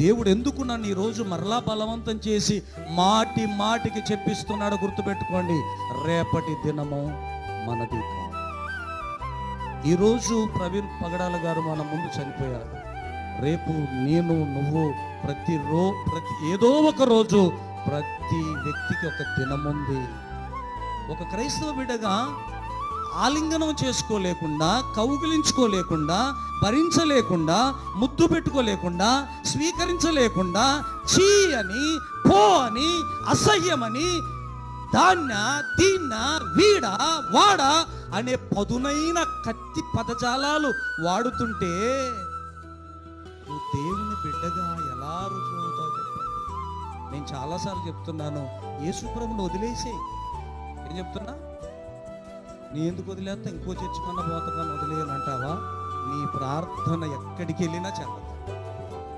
దేవుడు ఎందుకు నన్ను ఈరోజు మరలా బలవంతం చేసి మాటి మాటికి చెప్పిస్తున్నాడు గుర్తుపెట్టుకోండి. రేపటి దినము మనది కాదు ఈరోజు ప్రవీణ్ పగడాల గారు మన ముందు చనిపోయారు. రేపు నేను నువ్వు ప్రతి రో ప్రతి ఏదో ఒక రోజు ప్రతి వ్యక్తికి ఒక దినముంది. ఉంది ఒక క్రైస్తవ బిడ్డగా ఆలింగనం చేసుకోలేకుండా కౌగిలించుకోలేకుండా భరించలేకుండా ముద్దు పెట్టుకోలేకుండా స్వీకరించలేకుండా చీ అని పో అని అసహ్యమని దాన్న దీన్న వీడ వాడ అనే పదునైన కత్తి పదజాలాలు వాడుతుంటే నువ్వు దేవుని బిడ్డగా ఎలా రుచి చెప్పండి. నేను చాలాసార్లు చెప్తున్నాను. యేసుప్రభుని వదిలేసే ఏం చెప్తున్నా? నీ ఎందుకు వదిలేస్తా ఇంకో చర్చి పోతకన్నా పోతా వదిలేయను అంటావా నీ ప్రార్థన ఎక్కడికి వెళ్ళినా చెల్లదు.